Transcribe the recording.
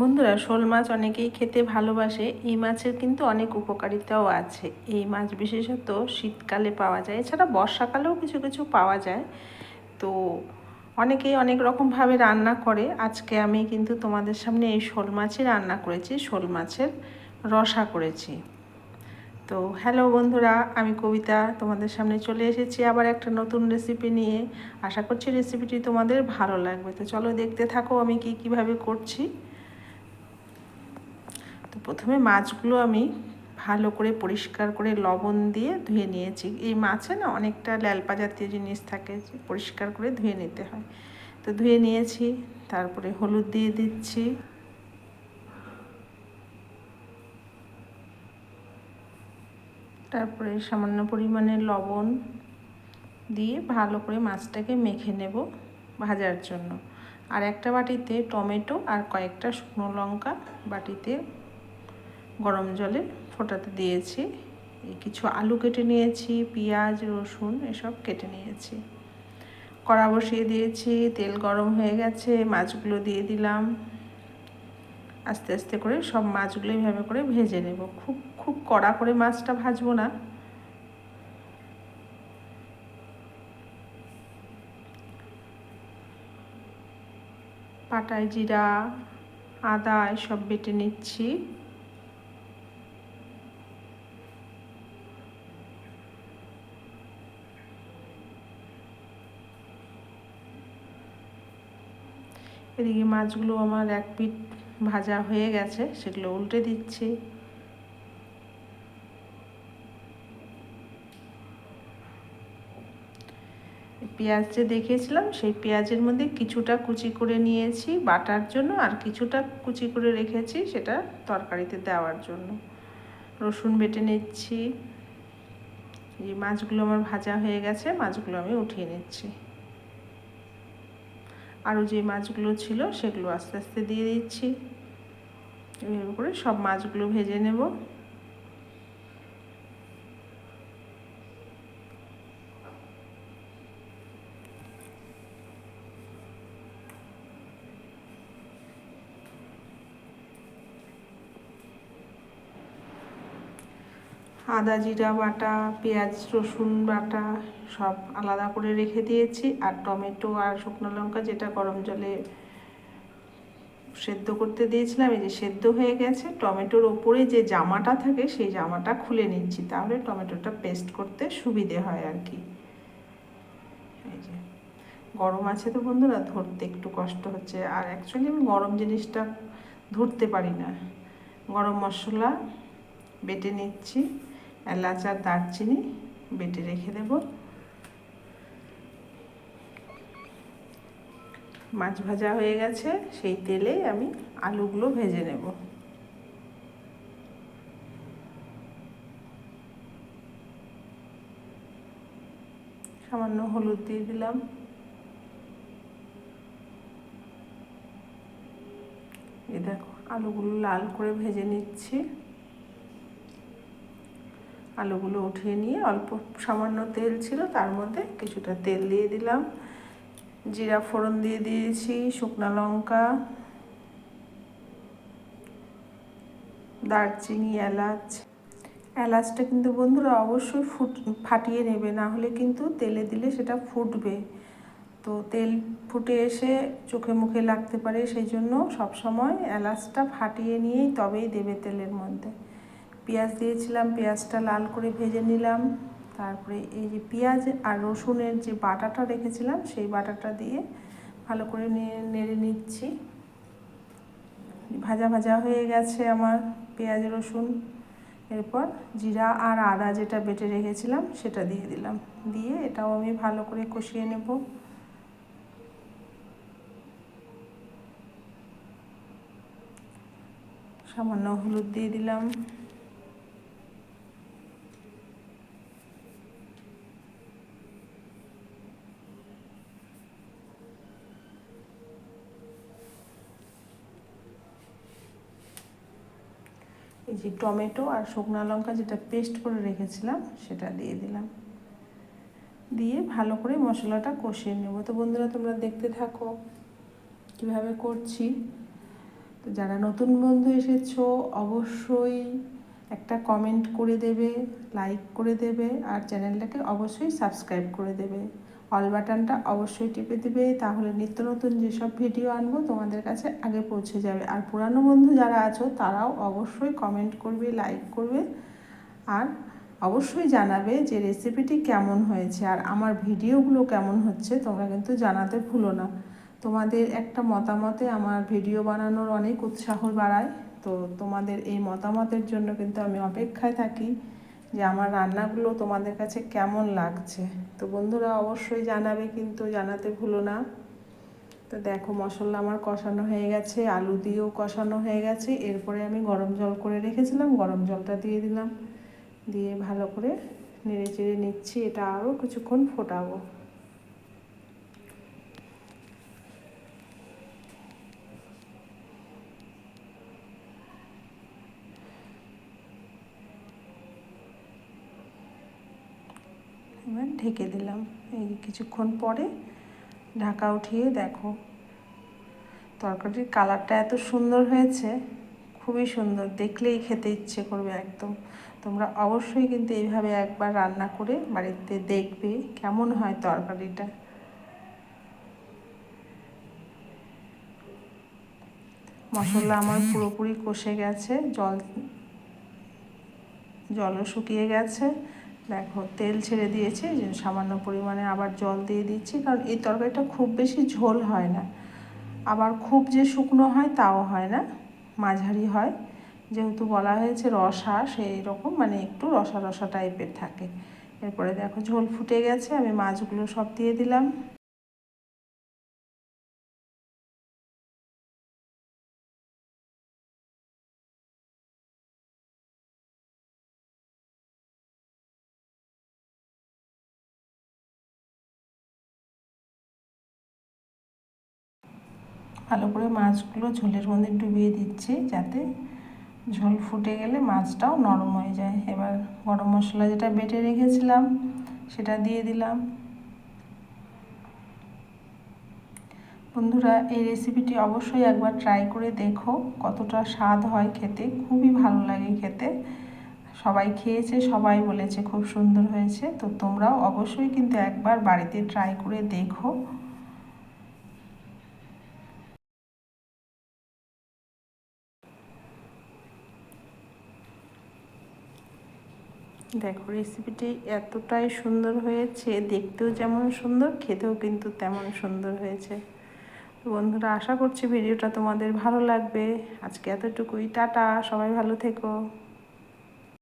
বন্ধুরা, শোল মাছ অনেকেই খেতে ভালোবাসে। এই মাছের কিন্তু অনেক উপকারিতাও আছে। এই মাছ বিশেষত শীতকালে পাওয়া যায়, এছাড়া বর্ষাকালেও কিছু কিছু পাওয়া যায়। তো অনেকেই অনেক রকমভাবে রান্না করে। আজকে আমি কিন্তু তোমাদের সামনে এই শোল মাছই রান্না করেছি, শোল মাছের রসা করেছি। তো হ্যালো বন্ধুরা, আমি কবিতা, তোমাদের সামনে চলে এসেছি আবার একটা নতুন রেসিপি নিয়ে। আশা করছি রেসিপিটি তোমাদের ভালো লাগবে। তো চলো দেখতে থাকো আমি কি কীভাবে করছি। প্রথমে মাছগুলো আমি ভালো করে পরিষ্কার করে লবণ দিয়ে ধুয়ে নিয়েছি। এই মাছে না অনেকটা ল্যালপা জাতীয় জিনিস থাকে পরিষ্কার করে ধুয়ে নিতে হয়। তো ধুয়ে নিয়েছি, তারপরে হলুদ দিয়ে দিচ্ছি। তারপরে সামান্য পরিমাণে লবণ দিয়ে ভালো করে মাছটাকে মেখে নেব ভাজার জন্য। আর একটা বাটিতে টমেটো আর কয়েকটা শুকনো লঙ্কা বাটিতে গরম জলে ফোটাতে দিয়েছি। কিছু আলু কেটে নিয়েছি, পেঁয়াজ, রসুন এসব কেটে নিয়েছি। কড়া বসিয়ে দিয়েছি, তেল গরম হয়ে গেছে, মাছগুলো দিয়ে দিলাম। আস্তে আস্তে করে সব মাছগুলো এইভাবে করে ভেজে নেব। খুব খুব কড়া করে মাছটা ভাজবো না। পাটায় জিরা, আদা এসব বেটে নিচ্ছি। এদিকে মাছগুলো আমার এক পিঠ ভাজা হয়ে গেছে, সেগুলো উল্টে দিচ্ছি। পেঁয়াজ যে দেখিয়েছিলাম, সেই পেঁয়াজের মধ্যে কিছুটা কুচি করে নিয়েছি বাটার জন্য, আর কিছুটা কুচি করে রেখেছি সেটা তরকারিতে দেওয়ার জন্য। রসুন বেটে নিচ্ছি। এই মাছগুলো আমার ভাজা হয়ে গেছে, মাছগুলো আমি উঠিয়ে নিচ্ছি। আরও যে মাছগুলো ছিল সেগুলো আস্তে আস্তে দিয়ে দিচ্ছি। এভাবে করে সব মাছগুলো ভেজে নেব। আদা জিরা বাটা, পেঁয়াজ, রসুন বাটা সব আলাদা করে রেখে দিয়েছি। আর টমেটো আর শুকনো লঙ্কা যেটা গরম জলে সেদ্ধ করতে দিয়েছিলাম, এই যে সেদ্ধ হয়ে গেছে। টমেটোর ওপরে যে জামাটা থাকে, সেই জামাটা খুলে নিচ্ছি, তাহলে টমেটোটা পেস্ট করতে সুবিধে হয় আর কি। এই যে, গরম আছে তো বন্ধুরা, ধরতে একটু কষ্ট হচ্ছে। আর অ্যাকচুয়ালি আমি গরম জিনিসটা ধরতে পারি না। গরম মশলা বেটে নিচ্ছি। এলাচ আর দারচিনি বেটে রেখে দেব। মাছ ভাজা হয়ে গেছে, সেই তেলে আমি আলুগুলো ভেজে নেব। সামান্য হলুদ দিয়ে দিলাম। এই দেখো, আলুগুলো লাল করে ভেজে নিচ্ছি। আলুগুলো উঠিয়ে নিয়ে অল্প সামান্য তেল ছিল, তার মধ্যে কিছুটা তেল দিয়ে দিলাম। জিরা ফোড়ন দিয়ে দিয়েছি, শুকনো লঙ্কা, দারচিনি, এলাচ। এলাচটা কিন্তু বন্ধুরা অবশ্যই ফুট, ফাটিয়ে নেবে, না হলে কিন্তু তেলে দিলে সেটা ফুটবে। তো তেল ফুটে এসে চোখে মুখে লাগতে পারে, সেই জন্য সবসময় এলাচটা ফাটিয়ে নিয়েই তবেই দেবে তেলের মধ্যে। পেঁয়াজ দিয়েছিলাম, পেঁয়াজটা লাল করে ভেজে নিলাম। তারপরে এই যে পেঁয়াজ আর রসুনের যে বাটাটা রেখেছিলাম, সেই বাটাটা দিয়ে ভালো করে নেড়ে নিচ্ছি। ভাজা ভাজা হয়ে গেছে আমার পেঁয়াজ, রসুন। এরপর জিরা আর আদা যেটা বেটে রেখেছিলাম, সেটা দিয়ে দিলাম। দিয়ে এটাও আমি ভালো করে কষিয়ে নেব। সামান্য হলুদ দিয়ে দিলাম। এই যে টমেটো আর শুকনো লঙ্কা যেটা পেস্ট করে রেখেছিলাম, সেটা দিয়ে দিলাম। দিয়ে ভালো করে মশলাটা কষিয়ে নেব। তো বন্ধুরা, তোমরা দেখতে থাকো কীভাবে করছি। তো যারা নতুন বন্ধু এসেছ, অবশ্যই একটা কমেন্ট করে দেবে লাইক করে দেবে, আর চ্যানেলটাকে অবশ্যই সাবস্ক্রাইব করে দেবে। অল বাটনটা অবশ্যই টিপে দেবে, তাহলে নিত্য নতুন যেসব ভিডিও আনব তোমাদের কাছে আগে পৌঁছে যাবে। আর পুরানো বন্ধু যারা আছো, তারাও অবশ্যই কমেন্ট করবে লাইক করবে, আর অবশ্যই জানাবে যে রেসিপিটি কেমন হয়েছে আর আমার ভিডিওগুলো কেমন হচ্ছে, তোমরা কিন্তু জানাতে ভুলো না। তোমাদের একটা মতামতে আমার ভিডিও বানানোর অনেক উৎসাহ বাড়ায়, তো তোমাদের এই মতামতের জন্য কিন্তু আমি অপেক্ষায় থাকি। যে আমার রান্নাগুলো তোমাদের কাছে কেমন লাগছে? তো বন্ধুরা অবশ্যই জানাবে, কিন্তু জানাতে ভুলো না। তো দেখো, মশলা আমার কষানো হয়ে গেছে, আলু দিয়েও কষানো হয়ে গেছে। এরপরে আমি গরম জল করে রেখেছিলাম, গরম জলটা দিয়ে দিলাম। দিয়ে ভালো করে নেড়ে চেড়ে নিচ্ছি, এটা আরও কিছুক্ষণ ফোটাবো। এবার ঢেকে দিলাম। এই কিছুক্ষণ পরে ঢাকা উঠিয়ে দেখো, তরকারির কালারটা এত সুন্দর হয়েছে, খুবই সুন্দর। দেখলেই খেতে ইচ্ছে করবে একদম। তোমরা অবশ্যই কিন্তু এইভাবে একবার রান্না করে বাড়িতে দেখবে কেমন হয় তরকারিটা। মশলা আমার পুরোপুরি কষে গেছে, জল, জলও শুকিয়ে গেছে। দেখো তেল ছেড়ে দিয়েছি, যে সামান্য পরিমাণে আবার জল দিয়ে দিচ্ছি, কারণ এই তরকারিটা খুব বেশি ঝোল হয় না। আবার খুব যে শুকনো হয়, তাও হয় না। মাঝারি হয়। যেহেতু বলা হয়েছে রসা, সেই রকম মানে একটু রসা রসা টাইপের থাকে। এরপরে দেখো ঝোল ফুটে গেছে, আমি মাছগুলো সব দিয়ে দিলাম। ভালো করে মাছগুলো ঝোলের মধ্যে ডুবিয়ে দিচ্ছি যাতে ঝোল ফুটে গেলে মাছটাও নরম হয়ে যায়। এবার গরম মশলা যেটা বেটে রেখেছিলাম, সেটা দিয়ে দিলাম। বন্ধুরা, এই রেসিপিটি অবশ্যই একবার ট্রাই করে দেখো, কতটা স্বাদ হয় খেতে। খুবই ভালো লাগে খেতে। সবাই খেয়েছে, সবাই বলেছে খুব সুন্দর হয়েছে। তো তোমরাও অবশ্যই কিন্তু একবার বাড়িতে ট্রাই করে দেখো। দেখো রেসিপিটি এতটাই সুন্দর হয়েছে, দেখতেও যেমন সুন্দর, খেতেও কিন্তু তেমন সুন্দর হয়েছে। বন্ধুরা, আশা করছি ভিডিওটা তোমাদের ভালো লাগবে। আজকে এতটুকুই, টাটা, সবাই ভালো থেকো।